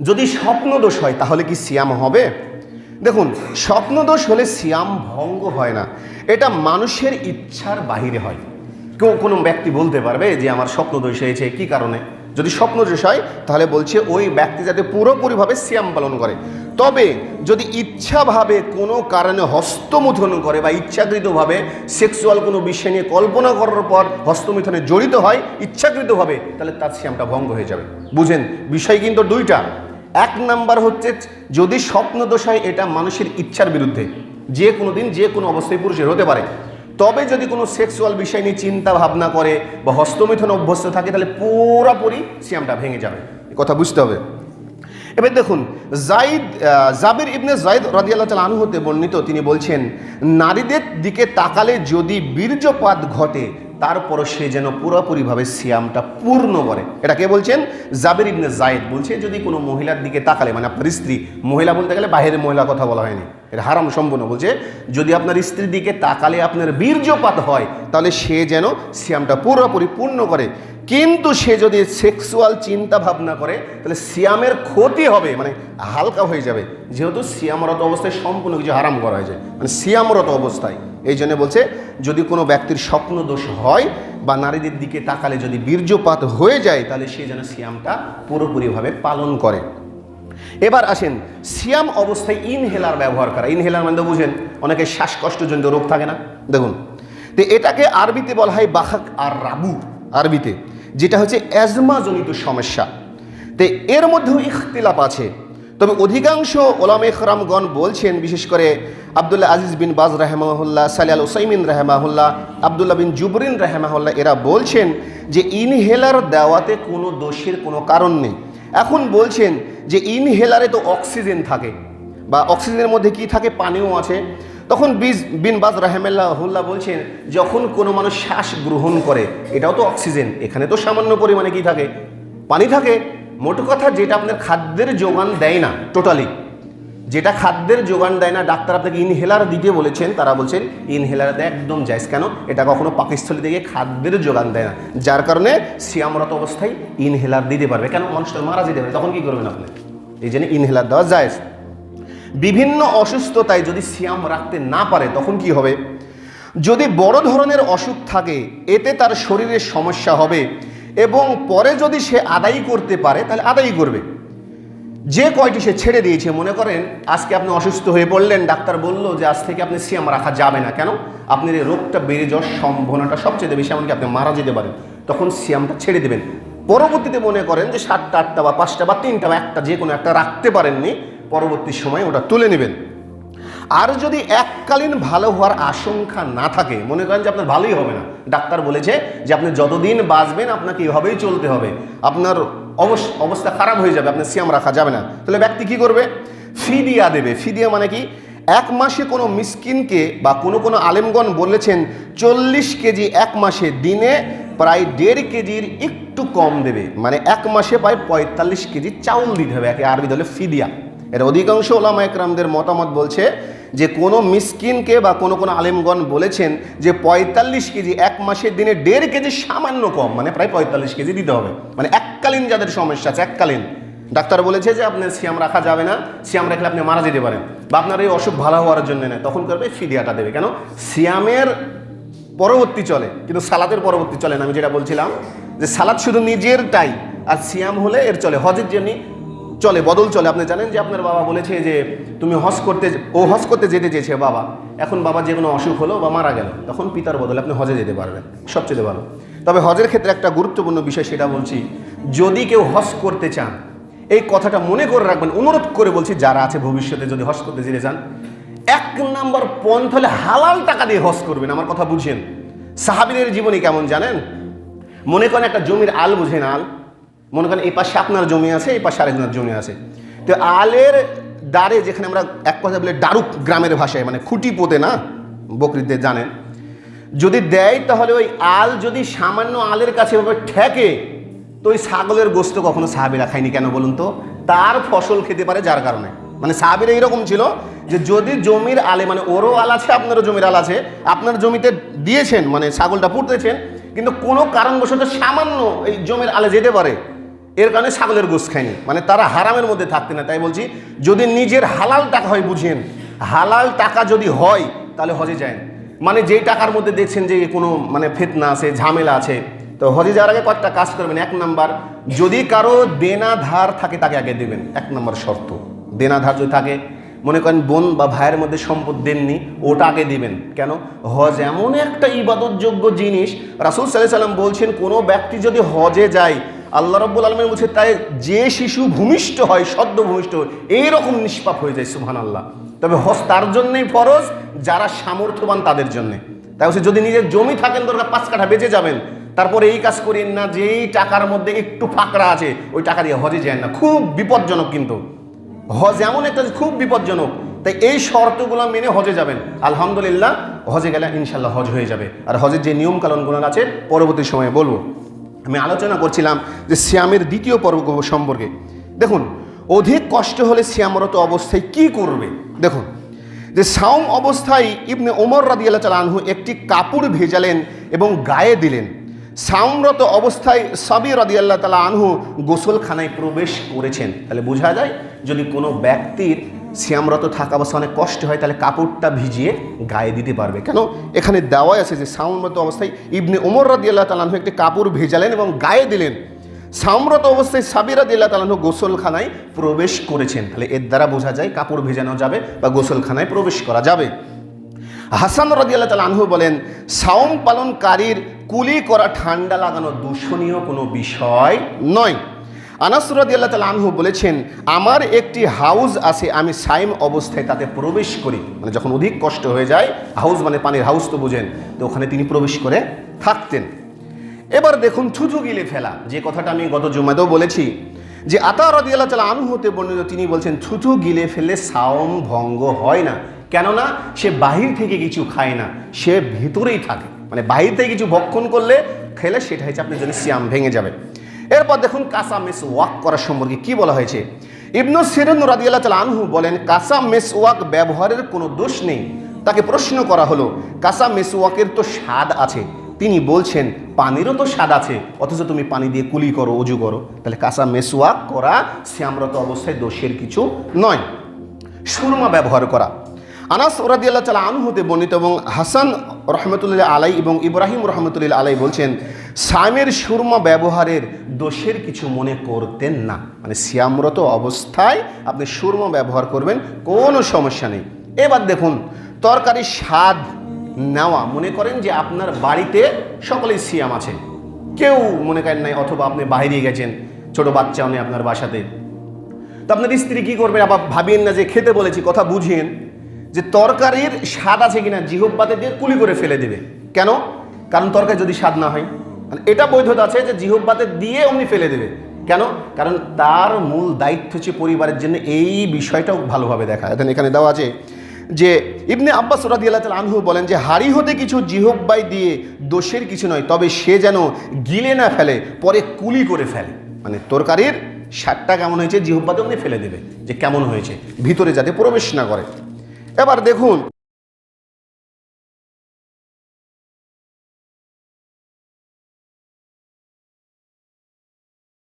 যদি স্বপ্নদোষ হয়, তাহলে কি সিয়াম হবে? দেখুন, স্বপ্নদোষ হলে সিয়াম ভঙ্গ হয় না। এটা মানুষের ইচ্ছার বাহিরে হয়। কেউ কোনো ব্যক্তি বলতে পারবে যে, আমার স্বপ্নদোষ হয়েছে, কি কারণে? যদি স্বপ্নদোষ হয়, তাহলে বলছে, ওই ব্যক্তি যাতে পুরোপুরিভাবে সিয়াম পালন করে। তবে যদি ইচ্ছাভাবে কোনো কারণে হস্তমুথন করে বা ইচ্ছাকৃতভাবে সেক্সুয়াল কোনো বিষয় নিয়ে কল্পনা করার পর হস্তমিথনে জড়িত হয়, ইচ্ছাকৃতভাবে, তাহলে তার সিয়ামটা ভঙ্গ হয়ে যাবে। বুঝেন? বিষয় কিন্তু দুইটা। এক নাম্বার হচ্ছে যদি স্বপ্ন দোষ হয় এটা মানুষের ইচ্ছার বিরুদ্ধে, যে কোনো দিন যে কোনো অবস্থায় পুরুষের হতে পারে। তবে যদি কোনো সেক্সুয়াল বিষয় নিয়ে চিন্তা ভাবনা করে বা হস্তমিথন অভ্যস্ত থাকে, তাহলে পুরোপুরি সিয়ামটা ভেঙে যাবে। কথা বুঝতে হবে। এবার দেখুন, জাইদ জাবির ইবনে জাইদ আনহু হতে বর্ণিত, তিনি বলছেন, নারীদের দিকে তাকালে যদি বীর্যপাত ঘটে তারপর সে যেন পুরোপুরিভাবে সিয়ামটা পূর্ণ করে। এটা কে বলছেন? জাবির ইবনে জায়েদ বলছে, যদি কোনো মহিলার দিকে তাকালে মানে আপনার স্ত্রী, মহিলা বলতে গেলে বাইরের মহিলা কথা বলা হয়নি, এটা হারাম সম্পূর্ণ বলছে, যদি আপনার স্ত্রীর দিকে তাকালে আপনার বীর্যপাত হয়, তাহলে সে যেন সিয়ামটা পুরোপুরি পূর্ণ করে। কিন্তু সে যদি সেক্সুয়াল চিন্তা ভাবনা করে, তাহলে সিয়ামের ক্ষতি হবে মানে হালকা হয়ে যাবে। যেহেতু সিয়ামরত অবস্থায় সম্পূর্ণ কিছু হারাম করা হয়েছে মানে সিয়ামরত অবস্থায়। এই জন্য বলছে, যদি কোনো ব্যক্তির স্বপ্ন দোষ হয় বা নারীদের দিকে তাকালে যদি বীর্যপাত হয়ে যায়, তাহলে সে যেন সিয়ামটা পুরোপুরিভাবে পালন করে। এবার আসেন, সিয়াম অবস্থায় ইনহেলার ব্যবহার করা। ইনহেলার মানে বুঝেন, অনেকে শ্বাসকষ্টজনিত রোগ থাকে না? দেখুন, তো এটাকে আরবিতে বলা হয় বাহাক আর রাবু, আরবিতে, যেটা হচ্ছে অ্যাজমাজনিত সমস্যা। তো এর মধ্যেও ইখতিলাপ আছে। তবে অধিকাংশ ওলামে খরামগণ বলছেন, বিশেষ করে আবদুল্লাহ আজিজ বিন বাজ রাহেমাহুল্লাহ, সালিয়াল ওসাইমিন রাহেমাহুল্লাহ, আবদুল্লাহ বিন জুবরিন রাহেমাহুল্লাহ, এরা বলছেন যে ইনহেলার দেওয়াতে কোনো দোষের কোনো কারণ নেই। এখন বলছেন যে ইনহেলারে তো অক্সিজেন থাকে বা অক্সিজেনের মধ্যে কি থাকে? পানিও আছে। তখন বিজ বিন বাজ রাহেমাল্লাহুল্লাহ বলছেন, যখন কোনো মানুষ শ্বাস গ্রহণ করে, এটাও তো অক্সিজেন, এখানে তো সামান্য পরিমাণে কি থাকে? পানি থাকে। মোট কথা যেটা আপনার খাদ্যের যোগান দেয় না টোটালি যেটা খাদ্যের যোগান দেয় না, ডাক্তার আপনাকে ইনহেলার দিতে বলেছেন, তারা বলছেন ইনহেলার দেয় একদম যাইজ কেন? এটা কখনো পাকিস্থলী থেকে খাদ্যের যোগান দেয় না, যার কারণে সিয়ামরত অবস্থায় ইনহেলার দিতে পারবে। কেন? মানুষটা মারা যেতে পারে, তখন কি করবেন আপনি? এই জন্য ইনহেলার দেওয়া যায় বিভিন্ন অসুস্থতায় যদি সিয়াম রাখতে না পারে, তখন কি হবে? যদি বড় ধরনের অসুখ থাকে, এতে তার শরীরের সমস্যা হবে। এবং পরে যদি সে আদায় করতে পারে, তাহলে আদায় করবে। যে কয়টি সে ছেড়ে দিয়েছে, মনে করেন, আজকে আপনি অসুস্থ হয়ে পড়লেন, ডাক্তার বলল যে আজ থেকে আপনি সিয়াম রাখা যাবে না। কেন? আপনার এই রোগটা বেড়ে যাওয়ার সম্ভাবনাটা সবচেয়ে বেশি, এমনকি আপনি মারা যেতে পারেন। তখন সিয়ামটা ছেড়ে দেবেন। পরবর্তীতে মনে করেন যে সাতটা, আটটা বা পাঁচটা বা তিনটা বা একটা, যে কোনো একটা রাখতে পারেননি, পরবর্তী সময় ওটা তুলে নেবেন। আর যদি এককালীন ভালো হওয়ার আশঙ্কা না থাকে, মনে করেন যে আপনার ভালোই হবে না, ডাক্তার বলেছে যে আপনি যতদিন বাঁচবেন আপনাকে এভাবেই চলতে হবে। আপনার অবস- অবস্থা খারাপ হয়ে যাবে, আপনার সিয়াম রাখা যাবে না। তাহলে ব্যক্তি কি করবে? ফিদিয়া দেবে। ফিদিয়া মানে কি? এক মাসে কোনো মিসকিনকে বা কোনো কোনো আলেমগণ বলেছেন, চল্লিশ কেজি এক মাসে দিনে প্রায় দেড় কেজির একটু কম দেবে। মানে এক মাসে প্রায় পঁয়তাল্লিশ কেজি চাউল দিতে হবে, একে আরবি হলে ফিদিয়া। এর অধিকাংশ ওলামা একরামদের মতামত বলছে যে কোনো মিসকিনকে বা কোনো কোনো আলেমগণ বলেছেন যে পঁয়তাল্লিশ কেজি এক মাসের দিনে দেড় কেজি সামান্য কম মানে প্রায় পঁয়তাল্লিশ কেজি দিতে হবে। মানে এককালীন যাদের সমস্যা আছে, এককালীন। ডাক্তার বলেছে যে আপনার সিয়াম রাখা যাবে না, সিয়াম রাখলে আপনি মারা যেতে পারেন। বা আপনার এই অসুখ ভালো হওয়ার জন্য না, তখন করবে ফিদিয়াটা দেবে। কেন? সিয়ামের পরবর্তী চলে, কিন্তু সালাদের পরবর্তী চলে না, আমি যেটা বলছিলাম যে সালাদ শুধু নিজেরটাই, আর সিয়াম হলে এর চলে। হজের জন্য চলে, বদল চলে। আপনি জানেন যে আপনার বাবা বলেছে যে তুমি হজ করতে ও হজ করতে যেতে চেয়েছে বাবা। এখন বাবা যে কোনো অসুখ হলো বা মারা গেল, তখন পিতার বদলে আপনি হজে যেতে পারবেন, সবচেয়ে ভালো। তবে হজের ক্ষেত্রে একটা গুরুত্বপূর্ণ বিষয় সেটা বলছি, যদি কেউ হজ করতে চান, এই কথাটা মনে করে রাখবেন, অনুরোধ করে বলছি, যারা আছে ভবিষ্যতে যদি হজ করতে যেতে চান, এক নম্বর পন্থ হলে হালাল টাকা দিয়ে হজ করবেন, আমার কথা বুঝেন। সাহাবিদের জীবনী কেমন জানেন? মনে করেন একটা জমির আল বুঝেন, আল। মনে করেন এই পাশে আপনার জমি আছে, এই পাশে আরেকজনের জমি আছে। তো আলের দ্বারে যেখানে আমরা এক কথা বলে ডারুক গ্রামের ভাষায় মানে খুঁটি পোতে না, বকরিদের জানেন, যদি দেয় তাহলে ওই আল যদি সামান্য আলের কাছে এভাবে ঠেকে, তো ওই ছাগলের গোস্ত কখনো সাহাবিরা খায়নি কেন বলুন তো? তার ফসল খেতে পারে যার কারণে। মানে সাহাবিরা এইরকম ছিল যে যদি জমির আলে মানে ওরও আল আছে, আপনারও জমির আল আছে, আপনার জমিতে দিয়েছেন মানে ছাগলটা পুঁতেছেন, কিন্তু কোনো কারণবশত সামান্য এই জমির আলে যেতে পারে এর কারণে ছাগলের গোস খায়নি। মানে তারা হারামের মধ্যে থাকতে না। তাই বলছি, যদি নিজের হালাল টাকা হয় বুঝেন, হালাল টাকা যদি হয়, তাহলে হজে যায় মানে যেই টাকার মধ্যে দেখছেন যে কোনো মানে ফেতনা আছে, ঝামেলা আছে, তো হজে যাওয়ার আগে কয়েকটা কাজ করবেন। এক নাম্বার, যদি কারও দেনা ধার থাকে, তাকে আগে দেবেন। এক নম্বর শর্ত দেনা ধার যদি থাকে, মনে করেন বোন বা ভাইয়ের মধ্যে সম্পদ দেননি, ওটা আগে দিবেন। কেন? হজ এমন একটা ইবাদতযোগ্য জিনিস, রাসুল সাল্লাহ সাল্লাম বলছেন, কোনো ব্যক্তি যদি হজে যায় আল্লাহ রব্বুল আলমের বলছে, তাই যে শিশু ভূমিষ্ঠ হয়, সদ্য ভূমিষ্ঠ হয়, এইরকম নিষ্পাপ হয়ে যায় সুহান আল্লাহ তবে হজ তার জন্যেই ফরজ, যারা সামর্থ্যবান তাদের জন্যে। তাই হচ্ছে যদি নিজের জমি থাকেন দরকার পাঁচ কাঠা বেঁচে যাবেন, তারপরে এই কাজ করেন না, যেই টাকার মধ্যে একটু ফাঁকড়া আছে, ওই টাকা দিয়ে হজে যায় না। খুব বিপজ্জনক কিন্তু। হজ এমন একটা খুব বিপজ্জনক। তাই এই শর্তগুলো মেনে হজে যাবেন। আলহামদুলিল্লাহ, হজে গেলে ইনশাল্লাহ হজ হয়ে যাবে। আর হজের যে নিয়ম কানুনগুলো আছে, পরবর্তী সময়ে বলব। আমি আলোচনা করছিলাম যে শ্যামের দ্বিতীয় পর্ব সম্পর্কে। দেখুন, অধিক কষ্ট হলে শ্যামরত অবস্থায় কি করবে? দেখুন, যে সাওম অবস্থায় ইবনে ওমর রাদিয়াল্লাহ তাআলা আনহু একটি কাপড় ভেজালেন এবং গায়ে দিলেন। সাউমরত অবস্থায় সাবি রাদিয়াল্লাহ তালা আনহু গোসলখানায় প্রবেশ করেছেন। তাহলে বোঝা যায়, যদি কোনো ব্যক্তির শ্যামরত থাকা অবস্থা অনেক কষ্ট হয়, তাহলে কাপড়টা ভিজিয়ে গায়ে দিতে পারবে। কেন? এখানে দেওয়াই আছে যে সাউমরত অবস্থায় ইবনে ওমর রাদিয়াল্লাহ তালা আনহু একটি কাপড় ভেজালেন এবং গায়ে দিলেন। সামরত অবস্থায় সাবিরা দিল্লা তালানহু গোসলখানায় প্রবেশ করেছেন। তাহলে এর দ্বারা বোঝা যায় কাপড় ভেজানো যাবে বা গোসলখানায় প্রবেশ করা যাবে। হাসান রাদিয়াল্লাহ তালা আনহু বলেন, সাওম পালনকারীর কুলি করা ঠান্ডা লাগানো দূষণীয় কোনো বিষয় নয়। আনাস রাদিয়াল্লাহ তালা আনহু বলেছেন, আমার একটি হাউস আছে, আমি সাইম অবস্থায় তাতে প্রবেশ করি। মানে যখন অধিক কষ্ট হয়ে যায়, হাউস মানে পানির হাউস তো বুঝেন, তো ওখানে তিনি প্রবেশ করে থাকতেন। এবার দেখুন থুথু গিলে ফেলা, যে কথাটা আমি গত জুমাতেও বলেছি, যে আতা রদিয়াল্লাহ তালা আনহুতে বর্ণিত, তিনি বলছেন থুথু গিলে ফেলে সাওম ভঙ্গ হয় না, কেননা সে বাহির থেকে কিছু খায় না, সে ভিতরেই থাকে। মানে বাহির থেকে কিছু ভক্ষণ করলে, খেলে সেটা হচ্ছে আপনার জন্য সিয়াম ভেঙে যাবে। এরপর দেখুন কাঁচা মেস ওয়াক করার সম্পর্কে কি বলা হয়েছে। ইবনু সিরন রাদিয়াল্লাহ তালা আনহু বলেন কাসা মেস ওয়াক ব্যবহারের কোনো দোষ নেই। তাকে প্রশ্ন করা হলো কাঁচা মেসওয়াকের তো স্বাদ আছে। তিনি বলছেন, পানিরও তো স্বাদ আছে, অথচ তুমি পানি দিয়ে কুলি করো, অজু করো। তাহলে কাঁচা মেসওয়াক করা শ্যামরত অবস্থায় দোষের কিছু নয়। সুরমা ব্যবহার করা। আনাস ওরাদিয়াল্লাহ তালা আনহুতে বর্ণিত এবং হাসান রহমতুল্লাহ আলাই এবং ইব্রাহিম রহমতুল্লাহ আলাই বলছেন, সামের সুরমা ব্যবহারের দোষের কিছু মনে করতেন না। মানে শ্যামরত অবস্থায় আপনি সুরমা ব্যবহার করবেন, কোনো সমস্যা নেই। এবার দেখুন তরকারির স্বাদ নেওয়া, মনে করেন যে আপনার বাড়িতে সকলেই সিয়াম আছে। কেউ মনে করেন নাই, অথবা আপনি বাইরে গেছেন, ছোট বাচ্চাও নেই আপনার বাসাতে। তো আপনার স্ত্রী কী করবেন? আবার ভাবিয়েন না যে খেতে বলেছি, কথা বুঝিয়েন। যে তরকারির স্বাদ আছে কিনা জিহব্বাতে দিয়ে কুলি করে ফেলে দেবে। কেন? কারণ তরকারি যদি স্বাদ না হয়। মানে এটা বৈধতা আছে যে জিহব্বাতে দিয়ে অমনি ফেলে দেবে। কেন? কারণ তার মূল দায়িত্ব হচ্ছে পরিবারের জন্য এই বিষয়টাও ভালোভাবে দেখা। এখন এখানে দেওয়া আছে যে ইবনে আব্বাস রাদিয়াল্লাহ আনহু বলেন যে, হাড়ি হতে কিছু জিহব্বাই দিয়ে দোষের কিছু নয়, তবে সে যেন গিলে না ফেলে, পরে কুলি করে ফেলে। মানে তরকারির স্বাদটা কেমন হয়েছে? জিহব্বাতে অমনি ফেলে দেবে যে কেমন হয়েছে, ভিতরে যাতে প্রবেশ না করে। এবার দেখুন